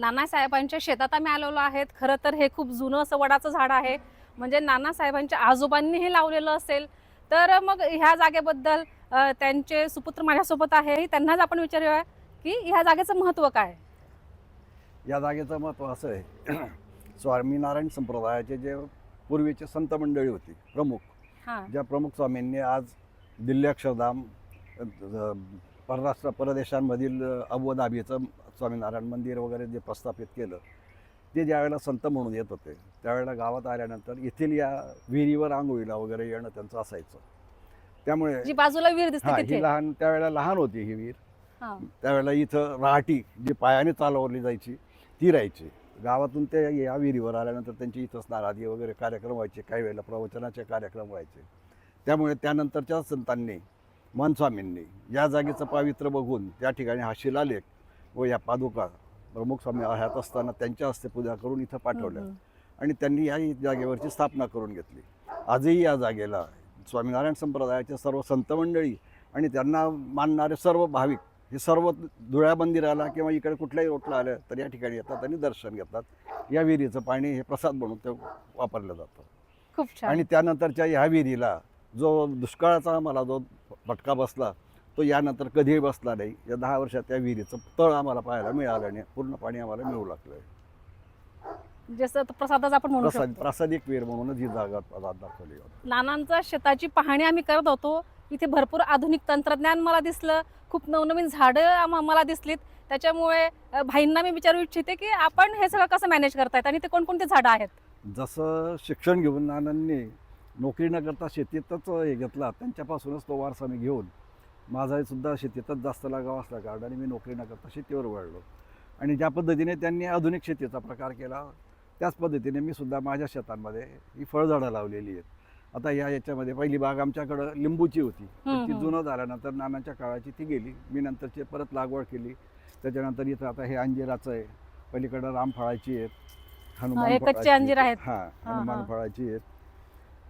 नानासाहेबांच्या शेतात आम्ही आलेलो आहेत. खरं तर हे खूप जुनं असं वडाचं झाड आहे. म्हणजे नानासाहेबांच्या आजोबांनी हे लावलेलं असेल. तर मग ह्या जागेबद्दल त्यांचे सुपुत्र माझ्यासोबत आहे. त्यांनाच आपण विचारूया की ह्या जागेचं महत्त्व काय? या जागेचं महत्त्व असं आहे. स्वामीनारायण संप्रदायाचे जे पूर्वीचे संत मंडळी होती प्रमुख हां. ज्या प्रमुख स्वामींनी आज दिल्ली अक्षरधाम परराष्ट्र परदेशांमधील अबुधाबीचं स्वामीनारायण मंदिर वगैरे जे प्रस्थापित केलं ते ज्यावेळेला संत म्हणून येत होते त्यावेळेला गावात आल्यानंतर येथील या विहिरीवर आंघोळीला वगैरे येणं त्यांचं असायचं. त्यामुळे जी बाजूला विहीर दिसते हा तिथे. लहान त्यावेळेला लहान होती ही विहीर. हां. त्यावेळेला इथं राहाटी जी पायाने चालवली जायची ती राहायची. गावातून ते या विहिरीवर आल्यानंतर त्यांची इथं स्नारादी वगैरे कार्यक्रम व्हायचे काही वेळेला प्रवचनाचे कार्यक्रम व्हायचे. त्यामुळे त्यानंतरच्या संतांनी मनस्वामींनी या जागेचं पावित्र्य बघून त्या ठिकाणी हा शिलालेख व या पादुका प्रमुख स्वामी हयात असताना त्यांच्या हस्ते पूजा करून इथं पाठवल्या. आणि त्यांनी या जागेवरची स्थापना करून घेतली. आजही या जागेला स्वामीनारायण संप्रदायाचे सर्व संत मंडळी आणि त्यांना मानणारे सर्व भाविक हे सर्व धुळ्या मंदिराला किंवा इकडे कुठल्याही रोटला आलं तर या ठिकाणी येतात आणि दर्शन घेतात. या विहिरीचं पाणी हे प्रसाद म्हणून ते वापरलं जातं. आणि त्यानंतरच्या ह्या विहिरीला जो दुष्काळाचा मला जो फटका बसला तो यानंतर कधीही बसला नाही. या दहा वर्षात त्या विहिरीचं तळ आम्हाला पाहायला मिळालं नाही पूर्ण पाणी आम्हाला मिळू लागलं. जसं तो प्रसादाचा आपण म्हणू प्रसाद शकतो. प्रासादिक विहीर म्हणूनच ही जागा आज दाखवली होती. नानांचा शेताची पाहणी आम्ही करत होतो. इथे भरपूर आधुनिक तंत्रज्ञान मला दिसलं. खूप नवनवीन झाडं मला दिसलीत. त्याच्यामुळे अ, भाईंना मी विचारू इच्छिते की आपण हे सगळं कसं मॅनेज करतायत आणि ते कोणकोणते झाडं आहेत? जसं शिक्षण घेऊन नानांनी नोकरी न करता शेतीतच हे घेतला. त्यांच्यापासूनच तो वारसा मी घेऊन माझा सुद्धा शेतीतच जास्त लागावा असल्या कारणाने मी नोकरी न करता शेतीवर वळलो. आणि ज्या पद्धतीने त्यांनी आधुनिक शेतीचा प्रकार केला त्याच पद्धतीने मी सुद्धा माझ्या शेतांमध्ये ही फळझाडं लावलेली आहेत. आता या याच्यामध्ये पहिली बाग आमच्याकडं लिंबूची होती. ती. जुनं झाल्यानंतर नानाच्या काळाची ती गेली. मी नंतरची परत लागवड केली. त्याच्यानंतर इथं आता हे अंजिराचं आहे. पलीकडं रामफळाची आहेत. हे कच्चे फळाची अंजीर आहेत. हां हनुमान. फळाची आहेत.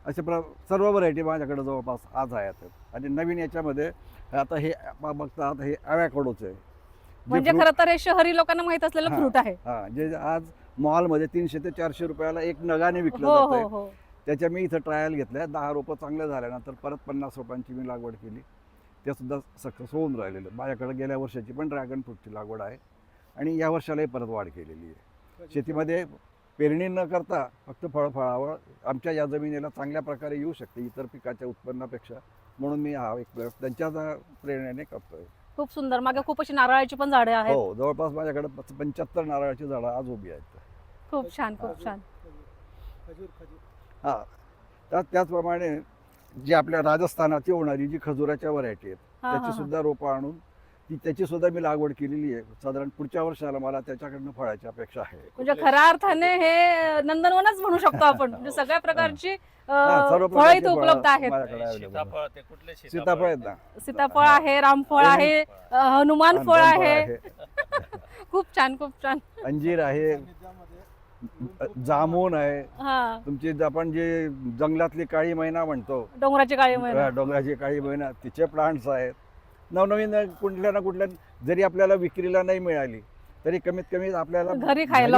अशा प्र सर्व व्हरायटी माझ्याकडे जवळपास आज आहेत. आणि नवीन याच्यामध्ये आता हे बघता आता हे ॲवॅकडोचं आहे. जे म्हणजे खरं तर हे शहरी लोकांना माहीत असलेलं. फ्रूट आहे. हा जे आज मॉलमध्ये तीनशे ते चारशे रुपयाला एक नगाने विकलं हो जात हो हो. त्याच्या मी इथं ट्रायल घेतल्या. दहा रोपं चांगल्या झाल्यानंतर परत पन्नास रोपांची मी लागवड केली. ते सुद्धा सक्सेस होऊन राहिलेलं. माझ्याकडे गेल्या वर्षाची पण ड्रॅगन फ्रूटची लागवड आहे. आणि या वर्षालाही परत वाढ केलेली आहे. शेतीमध्ये पेरणी न करता फक्त फळ फळावं आमच्या या जमिनीला चांगल्या प्रकारे येऊ शकते इतर पिकाच्या उत्पन्नापेक्षा. म्हणून मी हा एक प्रयोग त्यांच्या प्रेरणेने करतोय. खूप सुंदर. मागे खूप अशी नारळाची पण झाडं आहेत. हो जवळपास माझ्याकडे पंच्याहत्तर नारळाची झाडं आज उभी आहेत. खूप छान खूप छान. हा त्या त्याचप्रमाणे जी आपल्या राजस्थानाची होणारी जी खजुराच्या व्हरायटी आहेत त्याची. सुद्धा रोपं आणून ती त्याची सुद्धा मी लागवड केलेली आहे. साधारण पुढच्या वर्षाला मला त्याच्याकडनं फळाची अपेक्षा आहे. म्हणजे खऱ्या अर्थाने हे नंदनवनच म्हणू शकतो आपण. म्हणजे सगळ्या प्रकारची हा, फळं इथे उपलब्ध आहेत. सीताफळ ते कुठले सीताफळ? आहेत ना. सीताफळ आहे रामफळ आहे अ, हनुमान फळ आहे. खूप छान खूप छान. अंजीर आहे. जामून आहे. हा. तुमची आपण जे जंगलातली काळी मैना म्हणतो. डोंगराची काळी मैना. हा, डोंगराची काळी मैना तिचे प्लांट्स आहेत. नवनवीन कुठल्या ना कुठल्या जरी आपल्याला विक्रीला नाही मिळाली तरी कमीत कमी आपल्याला घरी खायला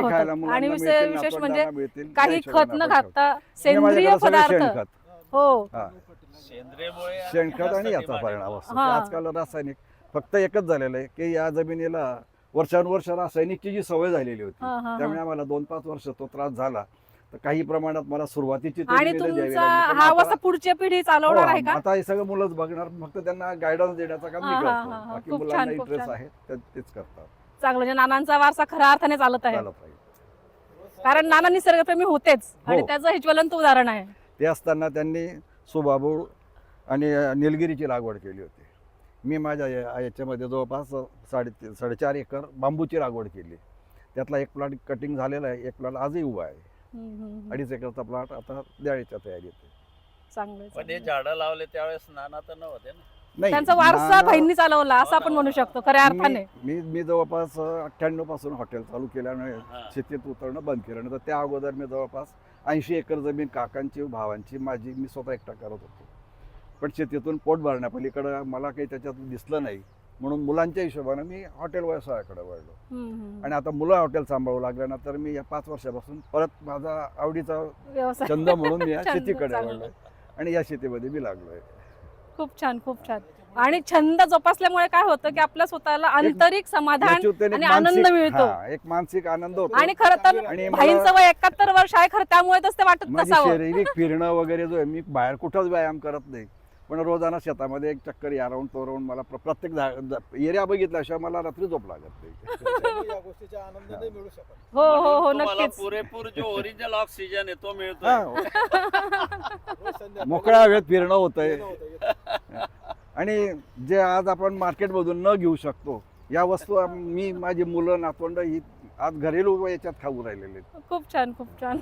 आणि विशेष- म्हणजे काही खत न ठेवतो. सेंद्रिय पदार्थ शेणखत हो हा शेणखत आणि याचा परिणाम. असतो. आजकाल रासायनिक फक्त एकच झालेलं आहे की या जमिनीला वर्षानुवर्ष रासायनिकची जी सवय झालेली होती. त्यामुळे आम्हाला दोन पाच वर्ष तो त्रास झाला तर काही प्रमाणात मला सुरुवातीची आणि तुमचा हा आता- वाजता पुढची पिढी चालवणार आहे हो, का आता हे सगळं मुलंच बघणार फक्त त्यांना गायडन्स देण्याचं काम मी करतो. बाकी मुलांना इंटरेस्ट. आहे तेच करतात चांगलं म्हणजे नानांचा वारसा खऱ्या अर्थाने चालत आहे कारण नाना निसर्गप्रेमी होतेच आणि हो. त्याचं हे ज्वलंत उदाहरण आहे ते असताना त्यांनी सुबाबूळ आणि निलगिरीची लागवड केली होती मी माझ्या याच्यामध्ये जवळपास साडे साडेचार एकर बांबूची लागवड केली त्यातला एक प्लॉट कटिंग झालेला आहे एक प्लॉट आजही उभा आहे. अडीच एकरचा प्लॉट आता द्यायच्या तयारीत आहे चांगलं पण हे चांगलं. झाडं लावले त्यावेळेस नाना तर नव्हते ना? नाही त्यांचा वारसा भाईंनी चालवला असं आपण म्हणू शकतो खऱ्या अर्थाने. मी मी- मी जवळपास अठ्ठ्याण्णवपासून हॉटेल चालू केल्यामुळे हा. शेतीत उतरणं बंद केलं. नंतर त्या अगोदर मी जवळपास ऐंशी एकर जमीन काकांची भावांची माझी मी स्वतः एकटा करत होतो. पण शेतीतून पोट भरण्यापलीकडं मला काही त्याच्यात दिसलं नाही. म्हणून मुलांच्या हिशोबानं मी हॉटेल व्यवसायाकडे वळलो. आणि आता मुलं हॉटेल सांभाळू लागल्यानंतर मी या पाच वर्षापासून परत माझा आवडीचा छंद म्हणून मी या शेतीकडे. वळलोय. आणि या शेतीमध्ये मी लागलोय. खूप छान खूप छान. आणि छंद जोपासल्यामुळे काय होतं की आपल्या स्वतःला आंतरिक समाधान आणि आनंद मिळतो. हा, एक मानसिक आनंद होतो. आणि खरं तर वय एकाहत्तर वर्ष आहे खरं त्यामुळेच ते वाटत माझी नसावं. शारीरिक फिरणं वगैरे जो आहे मी बाहेर कुठंच व्यायाम करत नाही. पण रोजाना शेतामध्ये एक चक्कर या राऊंड तो राऊंड मला प्र- प्रत्येक एरिया बघितल्याशिवाय मला रात्री झोप लागत नाही. त्यांनी या गोष्टीचा आनंद नाही मिळू शकत. हो हो हो म्हणून तुम्हाला नक्कीच. पुरेपूर जो ओरिजिनल ऑक्सिजन आहे तो मिळतोय. हा, रोज संध्याकाळी मोकळ्या हवेत फिरणं होतंय. येणं होतं, येतं. आणि जे आज आपण मार्केटमधून न घेऊ शकतो या वस्तू आम- मी माझी मुलं नातवंड ही आज घरेलू याच्यात खाऊ राहिलेले आहेत. खूप छान खूप छान.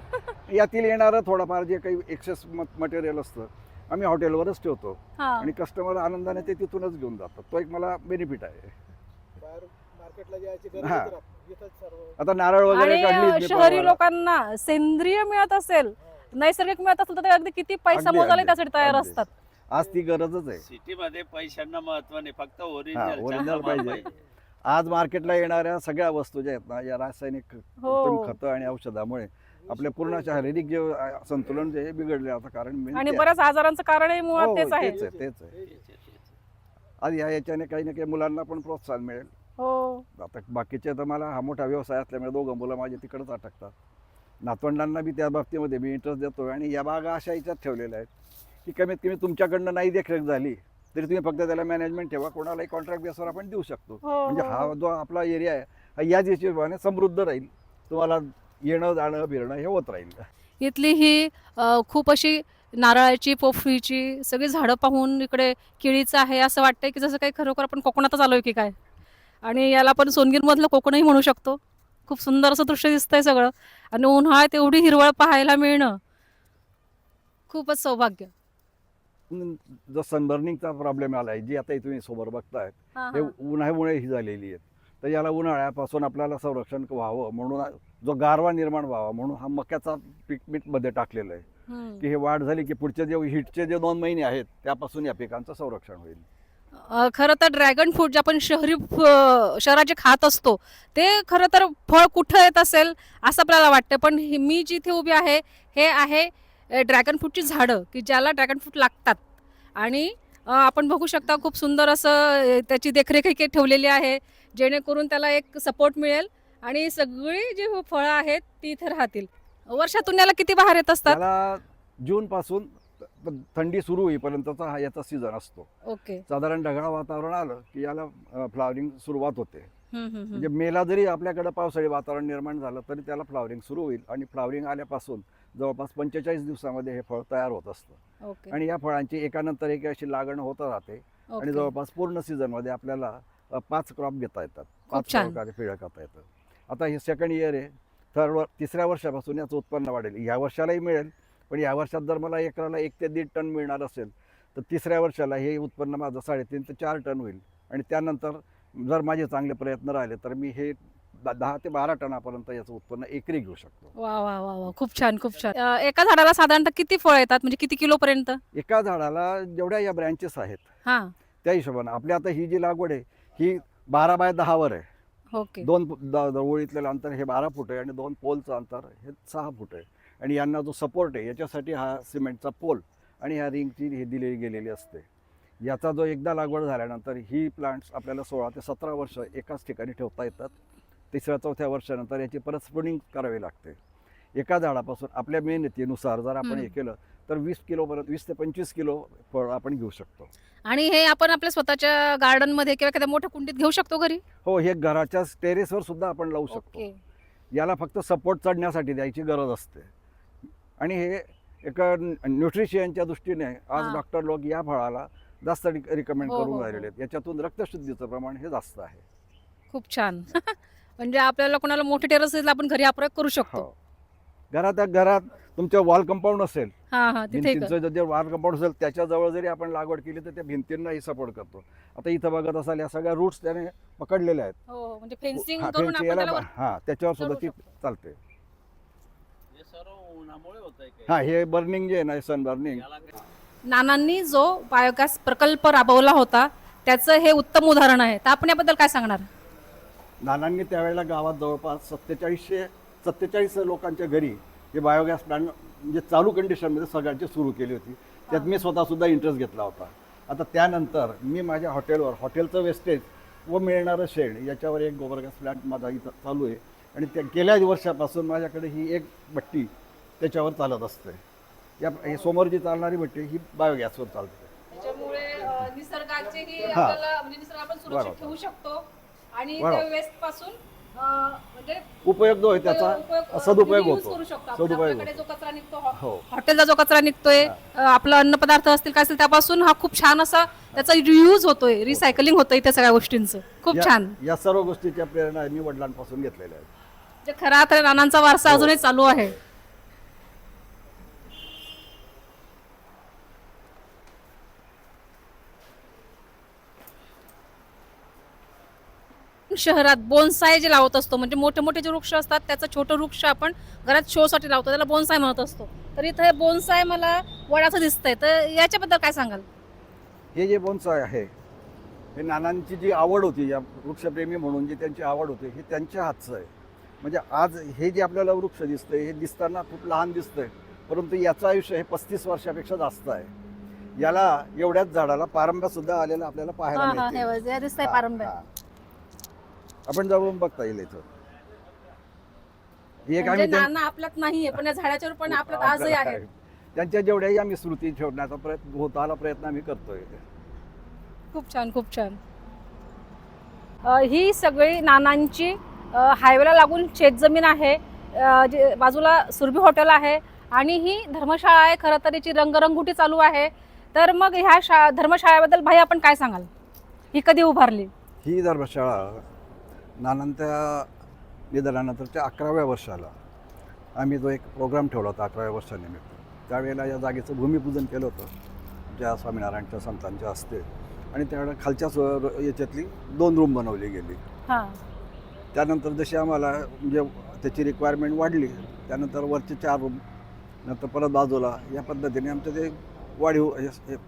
यातील येणारं थोडंफार जे काही एक्सेस मटेरियल असतं आम्ही हॉटेलवरच ठेवतो हा आणि कस्टमर आनंदाने ते तिथूनच घेऊन जातात तो एक मला बेनिफिट आहे बाहेर मार्केटला जायची गरज हा. नाही राहत. इथंच सर्व आता नारळ वगैरे आणि काढली शहरी. लोकांना सेंद्रिय मिळत असेल नैसर्गिक मिळत असेल तर ते अगदी किती पैसा अगदी, मोजायला अगदी, त्यासाठी तयार अगदी. असतात आज ती गरजच आहे सिटी मध्ये पैशांना महत्त्व नाही फक्त हा, ओरिजिनल पाहिजे. आज मार्केटला येणाऱ्या सगळ्या वस्तू ज्या आहेत ना या रासायनिक हो. कृत्रिम खतं आणि औषधामुळे आपल्या पूर्ण शारीरिक जे संतुलन जे आहे बिघडले आता कारण main आणि. बऱ्याच आजारांचं कारणही मुळात हो, तेच आहे. तेच आहे तेच आहे. आज या याच्याने काही ना काही मुलांना पण प्रोत्साहन मिळेल. हो. आता बाकीचे तर मला हा मोठा व्यवसाय असल्यामुळे दोघं मुलं माझे तिकडंच अटकतात. नातवंडांना बी त्या बाबतीमध्ये मी इंटरेस्ट देतो आणि या बागा अशा याच्यात ठेवलेल्या आहेत की कमीत कमी तुमच्याकडनं नाही देखरेख झाली तरी तुम्ही फक्त त्याला मॅनेजमेंट ठेवा कोणालाही कॉन्ट्रॅक्ट बेसवर आपण देऊ शकतो. हो, म्हणजे हो, हा हो. जो आपला एरिया आहे हा याच हिशोबाने समृद्ध राहील. तुम्हाला येणं जाणं फिरणं हे होत राहील. इथली ही खूप अशी नारळाची पोफळीची सगळी झाडं पाहून इकडे केळीचं आहे असं वाटतंय की जसं काही खरोखर आपण कोकणातच आलोय की काय? आणि याला आपण सोनगीरमधलं कोकणही म्हणू शकतो. खूप सुंदर असं दृश्य दिसतंय सगळं. आणि उन्हाळ्यात एवढी हिरवळ पाहायला मिळणं खूपच सौभाग्य. जो सनबर्निंगचा प्रॉब्लेम आला आहे जी आता तुम्ही समोर बघताय हा. उन्हामुळे ही झालेली आहे. तर याला उन्हाळ्यापासून आपल्याला संरक्षण व्हावं म्हणून जो गारवा निर्माण व्हावा म्हणून हा मक्याचा पीक मीटमध्ये टाकलेला आहे. की हे वाढ झाली की पुढचे जे हिटचे जे दोन महिने आहेत त्यापासून या पिकांचं संरक्षण होईल. खरं तर ड्रॅगन फ्रूट जे आपण शहरी शहराचे खात असतो ते खरं तर फळ कुठं येत असेल असं आपल्याला वाटतं. पण मी जिथे उभी आहे हे आहे ड्रॅगन फ्रूटची झाडं की ज्याला ड्रॅगन फ्रूट लागतात. आणि आपण बघू शकता खूप सुंदर असं त्याची देखरेख ठेवलेली आहे. जेणेकरून त्याला एक सपोर्ट मिळेल. आणि सगळी जी फळं आहेत ती इथे राहतील. वर्षातून याला किती बाहेर येत असतात? त्याला जून पासून थंडी सुरू होईपर्यंतचा हा याचा सीझन असतो. ओके. साधारण ढगाळ वातावरण आलं की याला फ्लावरिंग सुरुवात होते. हम्म, हम्म, म्हणजे. मेला जरी आपल्याकडे पावसाळी वातावरण निर्माण झालं तरी त्याला फ्लावरिंग सुरू होईल. आणि फ्लावरिंग आल्यापासून जवळपास पंचेचाळीस दिवसामध्ये हे फळ तयार होत असतं. ओके. आणि या फळांची एकानंतर एक अशी लागण होत राहते. आणि ओके. जवळपास पूर्ण सीझनमध्ये आपल्याला पाच क्रॉप घेता येतात. पाच छान. प्रकारे पिळं करता येतं. आता हे सेकंड इयर आहे. थर्ड वर तिसऱ्या वर्षापासून याचं उत्पन्न वाढेल. ह्या वर्षालाही मिळेल पण या वर्षात जर मला एकराला एक ते दीड टन मिळणार असेल तर तिसऱ्या वर्षाला हे उत्पन्न माझं साडेतीन ते चार टन होईल. आणि त्यानंतर जर माझे चांगले प्रयत्न राहिले तर मी हे द- दहा ते बारा टनापर्यंत याचं उत्पन्न एकरी घेऊ शकतो. वा वा वा वा. खूप छान खूप छान. अ, एका झाडाला साधारणतः किती फळ येतात? म्हणजे किती किलो पर्यंत एका झाडाला जेवढ्या या ब्रँचेस आहेत हा. त्या हिशोबानं. आपल्या आता ही जी लागवड आहे ही बारा बाय दहावर आहे. ओके. दोन ओळीतलेलं अंतर हे बारा फूट आहे आणि दोन पोलचं अंतर हे सहा फूट आहे. आणि यांना जो सपोर्ट आहे याच्यासाठी हा सिमेंटचा पोल आणि ह्या रिंगची हे दिली गेलेली असते. याचा जो एकदा लागवड झाल्यानंतर ही प्लांट्स आपल्याला सोळा ते सतरा वर्ष एकाच ठिकाणी ठेवता येतात. तिसऱ्या चौथ्या वर्षानंतर याची परत स्प्रुनिंग करावी लागते. एका झाडापासून आपल्या मेहनतीनुसार जर आपण हे. केलं तर वीस किलो परत वीस ते पंचवीस किलो फळ आपण घेऊ शकतो. आणि हे आपण आपल्या स्वतःच्या गार्डनमध्ये किंवा एखाद्या मोठ्या कुंडीत घेऊ शकतो घरी? हो हे घराच्या टेरेसवर सुद्धा आपण लावू शकतो. याला फक्त सपोर्ट चढण्यासाठी द्यायची गरज असते. आणि हे एक न्यूट्रिशियनच्या दृष्टीने आज हा. डॉक्टर लोक या फळाला जास्त रिकमेंड हो, हो, करून हो. राहिलेले आहेत. याच्यातून रक्तशुद्धीचं प्रमाण हे जास्त आहे. खूप छान. म्हणजे आपल्याला कोणाला मोठे टेरेस आपण घरी हा प्रयोग करू शकतो. हो. घरात घरात तुमचं वॉल कंपाऊंड असेल. हा हा. भिंतींचं जे वॉल कंपाऊंड असेल त्याच्याजवळ जरी आपण लागवड केली तर त्या भिंतींनाही सपोर्ट करतो. आता इथं बघत असाल या सगळ्या रूट्स त्याने पकडलेल्या आहेत. हो हो, म्हणजे फेन्सिंग हा, हा त्याच्यावर सुद्धा ती. चालते. हे हा हे बर्निंग जे आहे ना सन बर्निंग नानांनी जो बायोगॅस प्रकल्प राबवला होता त्याचं हे उत्तम उदाहरण आहे. तर आपण याबद्दल काय सांगणार? नानांनी त्यावेळेला गावात जवळपास सत्तेचाळीसशे सत्तेचाळीस लोकांच्या घरी हे बायोगॅस प्लांट म्हणजे चालू कंडिशनमध्ये सगळ्यांची सुरू केली होती त्यात मी स्वतःसुद्धा इंटरेस्ट घेतला होता आता त्यानंतर मी माझ्या हॉटेलवर हॉटेलचं वेस्टेज व मिळणारं शेड याच्यावर एक गोबर गॅस प्लांट माझा इथं चालू आहे आणि त्या गेल्या वर्षापासून माझ्याकडे ही एक भट्टी त्याच्यावर चालत असते या हे समोर जी चालणारी भट्टी ही बायोगॅसवर चालते निसर्गाचेही हा. आपल्याला, म्हणजे निसर्ग आपण सुरक्षित. ठेवू शकतो आणि. वेस्टपासून उपयोग जो आहे त्याचा सदुपयोग होतो. सदुपयोग आपल्याकडे जो कचरा निघतो हॉ- हॉटेलचा जो कचरा निघतोय आपलं अन्न पदार्थ असतील काय असतील त्यापासून हा खूप छान असा त्याचा रियूज होतोय रिसायकलिंग होतोय त्या सगळ्या गोष्टींचं. खूप छान. या सर्व गोष्टीच्या प्रेरणा मी वडिलांपासून घेतलेल्या आहेत. जे खरा तर नानांचा वारसा हो. अजूनही चालू आहे. शहरात बोनसाय जे लावत असतो म्हणजे मोठे मोठे जे वृक्ष असतात त्याचं छोटं वृक्ष आपण घरात शो साठी लावतो त्याला बोनसाय म्हणत असतो. तर इथं हे बोनसाय मला वडाचं दिसतंय. तर याच्याबद्दल काय सांगाल? हे जे बोन्साय आहे हे नानांची जी आवड होती या वृक्षप्रेमी म्हणून जी त्यांची आवड होती हे त्यांच्या हातचं आहे. म्हणजे आज हे जे आपल्याला वृक्ष दिसतंय हे दिसताना खूप लहान दिसतंय परंतु याचं आयुष्य हे पस्तीस वर्षापेक्षा जास्त आहे. याला एवढ्याच झाडाला पारंब्या सुद्धा आलेला आपल्याला पाहायला मिळते. हे दिसतंय हा, पारंब्या हा. आपण जवळून बघता येईल इथं ही एक म्हणजे आम्ही त्या- नाना आपल्यात नाहीये पण या झाडाच्यावर पण आपल्यात आजही आपल्याला आहे. त्यांच्या जेवढ्याही आम्ही स्मृती ठेवण्याचा प्रयत्न होत आला प्रयत्न आम्ही करतोय. खूप छान खूप छान. अ, ही सगळी नानांची अ, हायवेला लागून शेतजमीन आहे. अ, जे बाजूला सुरभी हॉटेल आहे आणि ही धर्मशाळा आहे. खरं तर याची रंगरंगुटी चालू आहे. तर मग ह्या शा धर्मशाळेबद्दल भाई आपण काय सांगाल? ही कधी उभारली? ही धर्मशाळा नानंत्या निधनानंतरच्या अकराव्या वर्षाला आम्ही जो एक प्रोग्राम ठेवला होता अकराव्या वर्षानिमित्त. त्यावेळेला या जागेचं भूमिपूजन केलं होतं. ज्या स्वामीनारायणच्या संतांच्या हस्ते. आणि त्यावेळेला खालच्या याच्यातली दोन रूम बनवली गेली. त्यानंतर जशी आम्हाला म्हणजे त्याची रिक्वायरमेंट वाढली त्यानंतर वरचे चार रूम नंतर परत बाजूला या पद्धतीने आमचं ते वाढीव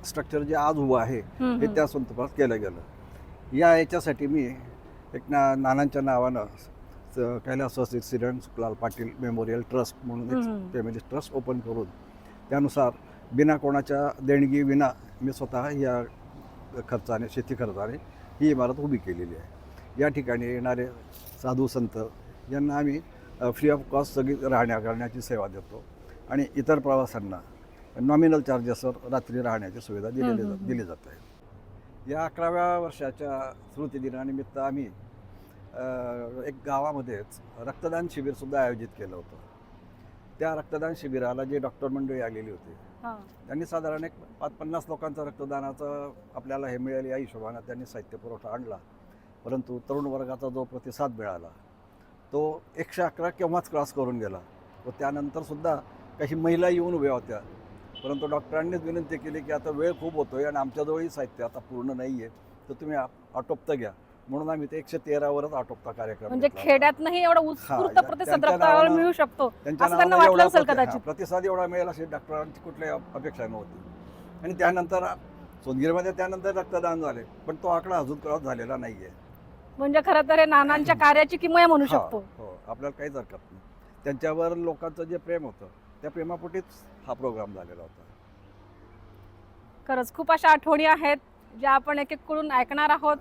स्ट्रक्चर जे आज उभं आहे हे. त्या स्वरूपात केलं गेलं. या याच्यासाठी मी एक ना नानांच्या नावानं कैलास श्रीरंग सुखलाल पाटील मेमोरियल ट्रस्ट म्हणून फॅमिली ट्रस्ट ओपन करून त्यानुसार बिना कोणाच्या देणगी विना मी स्वतः या खर्चाने शेती खर्चाने ही इमारत उभी केलेली आहे. या ठिकाणी येणारे साधू संत यांना आम्ही फ्री ऑफ कॉस्ट सगळी राहण्या करण्याची सेवा देतो. आणि इतर प्रवासांना नॉमिनल चार्जेसवर रात्री राहण्याची सुविधा दिलेली दिली जात आहे. या अकराव्या वर्षाच्या स्मृतिदिनानिमित्त आम्ही एक गावामध्येच रक्तदान शिबिरसुद्धा आयोजित केलं होतं. त्या रक्तदान शिबिराला जे डॉक्टर मंडळी आलेली होती. त्यांनी साधारण एक पाच पन्नास लोकांचं रक्तदानाचं आपल्याला हे मिळेल या हिशोबानं त्यांनी साहित्य पुरवठा आणला. परंतु तरुण वर्गाचा जो प्रतिसाद मिळाला तो एकशे अकरा केव्हाच क्रॉस करून गेला व त्यानंतर सुद्धा काही महिला येऊन उभ्या होत्या. परंतु डॉक्टरांनीच विनंती केली की आता वेळ खूप होतोय आणि आमच्याजवळही साहित्य आता पूर्ण नाही आहे तर तुम्ही आटोपता घ्या. म्हणून आम्ही ते एकशे तेरावरच आटोपता कार्यक्रम म्हणजे होता. खेड्यातनही एवढा उत्स्फूर्त प्रतिसाद मिळू शकतो त्यांच्या असं त्यांना नावानं वाटलं एवढा असेल प्रति- कदाचित. प्रतिसाद एवढा मिळेल अशी डॉक्टरांची कुठली अपेक्षा नव्हती. आणि त्यानंतर सोनगिरमध्ये त्यानंतर रक्तदान झाले पण तो आकडा अजून क्रॉस झालेला नाहीये. म्हणजे खरं तर हे नानांच्या कार्याची किमया म्हणू शकतो. हो आपल्याला काहीच हरकत नाही. त्यांच्यावर लोकांचं जे प्रेम होतं त्या प्रेमापोटीच हा प्रोग्राम झालेला होता. खरंच खूप अशा आठवणी आहेत ज्या आपण एक एक करून ऐकणार आहोत.